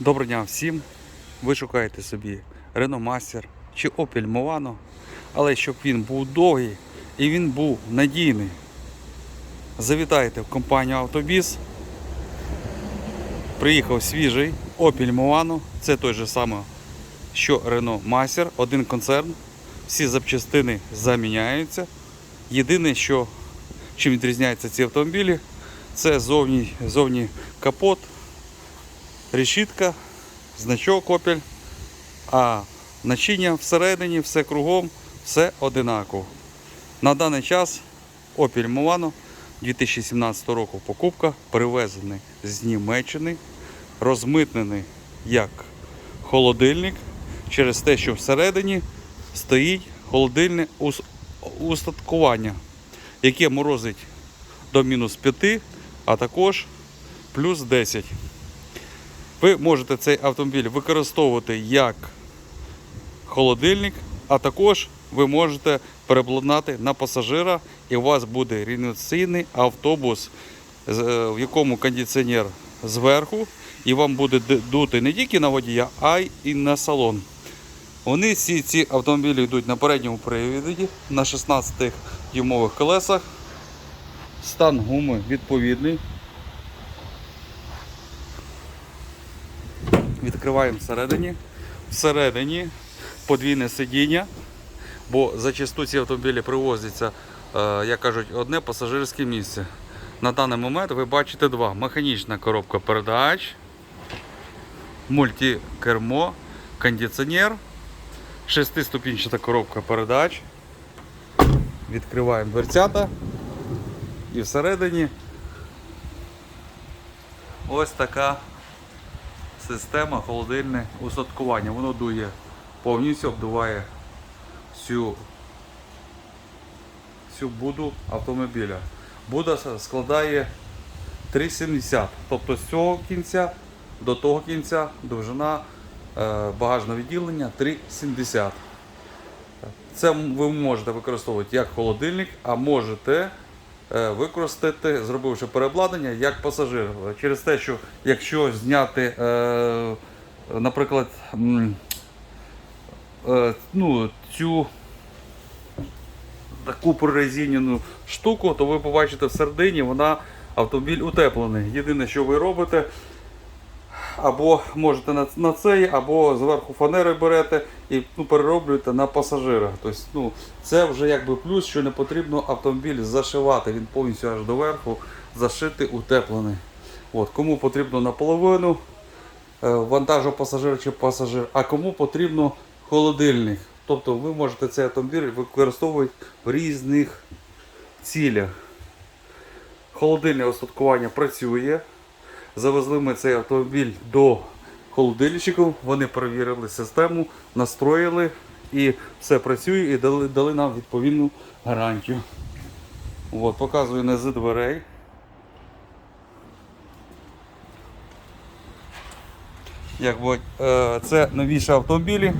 Доброго дня всім. Ви шукаєте собі Renault Master чи Opel Movano, але щоб він був довгий і він був надійний. Завітайте в компанію Автобіс. Приїхав свіжий Opel Movano. Це той же самий, що Renault Master, один концерн. Всі запчастини заміняються. Єдине, що чим відрізняються ці автомобілі, це зовні, зовні капот, решітка, значок Opel, а начиння всередині, все кругом, все одинаково. На даний час Opel Movano 2017 року покупка, привезений з Німеччини, розмитнений як холодильник через те, що всередині стоїть холодильне устаткування, яке морозить до мінус 5, а також плюс 10. Ви можете цей автомобіль використовувати як холодильник, а також ви можете переобладнати на пасажира, і у вас буде рівноцінний автобус, е, в якому кондиціонер зверху, і вам буде дути не тільки на водія, а й на салон. Вони всі ці автомобілі йдуть на передньому привіді на 16 дюймових колесах. Стан гуми відповідний. Відкриваємо всередині. Всередині подвійне сидіння, бо зачасту ці автомобілі привозяться, е, як кажуть, одне пасажирське місце. На даний момент ви бачите два. Механічна коробка передач, мультикермо, кондиціонер, шестиступінчата коробка передач. Відкриваємо дверцята і всередині ось така система холодильне усадкування. Воно дує повністю обдуває всю, всю буду автомобіля. Буда складає 3,70. Тобто з цього кінця до того кінця довжина е, багажного відділення 3,70. Це ви можете використовувати як холодильник, а можете використати, зробивши переобладнання, як пасажир. Через те, що якщо зняти, е, наприклад, е, ну, цю таку прорезінену штуку, то ви побачите всередині, вона автомобіль утеплений. Єдине, що ви робите, або можете на, на цей, або зверху фанери берете і ну, перероблюєте на пасажира. Тобто, ну, це вже якби плюс, що не потрібно автомобіль зашивати. Він повністю аж до верху зашитий, утеплений. От, кому потрібно наполовину е, вантажу пасажир чи пасажир, а кому потрібно холодильник. Тобто ви можете цей автомобіль використовувати в різних цілях. Холодильне остаткування працює. Завезли ми цей автомобіль до холодильщиків, вони перевірили систему, настроїли і все працює і дали, дали нам відповідну гарантію. От, показую низи дверей. Якби, е, це новіші автомобілі,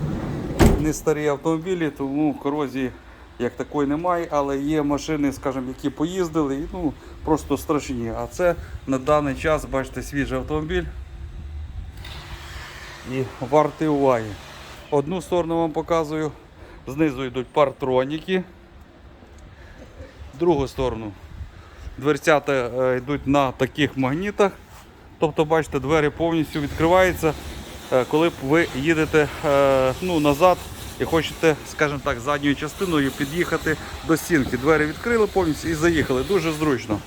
не старі автомобілі, тому корозії як такої немає, але є машини, скажімо, які поїздили, і, ну, просто страшні. А це на даний час, бачите, свіжий автомобіль і вартий уваги. Одну сторону вам показую, знизу йдуть партроніки, другу сторону дверцята е, йдуть на таких магнітах. Тобто, бачите, двері повністю відкриваються, е, коли ви їдете е, ну, назад і хочете, скажімо так, задньою частиною під'їхати до стінки. Двері відкрили повністю і заїхали. Дуже зручно.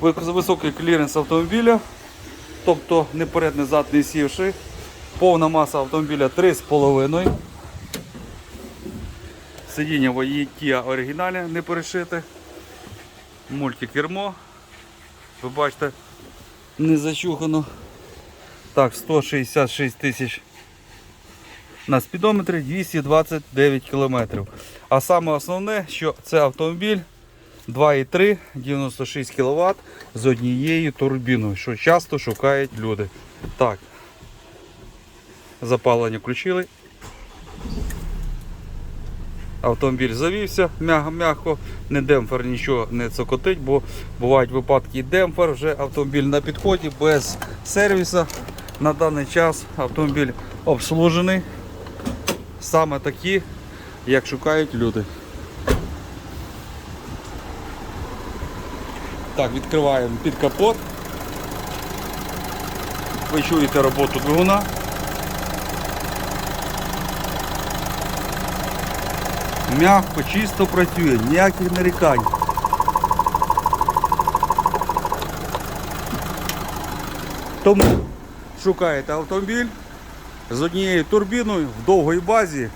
Високий кліренс автомобіля, тобто не перед, не зад, не сівши. Повна маса автомобіля 3,5. Сидіння водія оригінальне, не перешите. Мультикермо. Ви бачите, не зачухано. Так, 166 тисяч на спідометрі 229 кілометрів. А саме основне, що це автомобіль 2,3, 96 кВт з однією турбіною, що часто шукають люди. Так, запалення включили. Автомобіль завівся м'яко, не демпфер нічого не цокотить, бо бувають випадки і демпфер, вже автомобіль на підході без сервісу. На даний час автомобіль обслужений. Саме такі, як шукають люди. Так, відкриваємо під капот. Ви чуєте роботу двигуна. Мягко, чисто працює, ніяких нарікань. Тому шукаєте автомобіль з однією турбіною в довгій базі,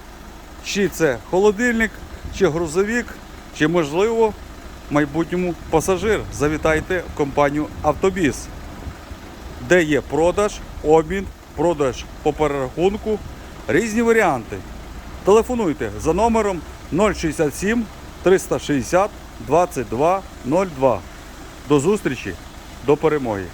чи це холодильник, чи грузовик, чи можливо майбутньому пасажир. Завітайте в компанію Автобіс, де є продаж, обмін, продаж по перерахунку, різні варіанти. Телефонуйте за номером 067 360 22 02. До зустрічі, до перемоги!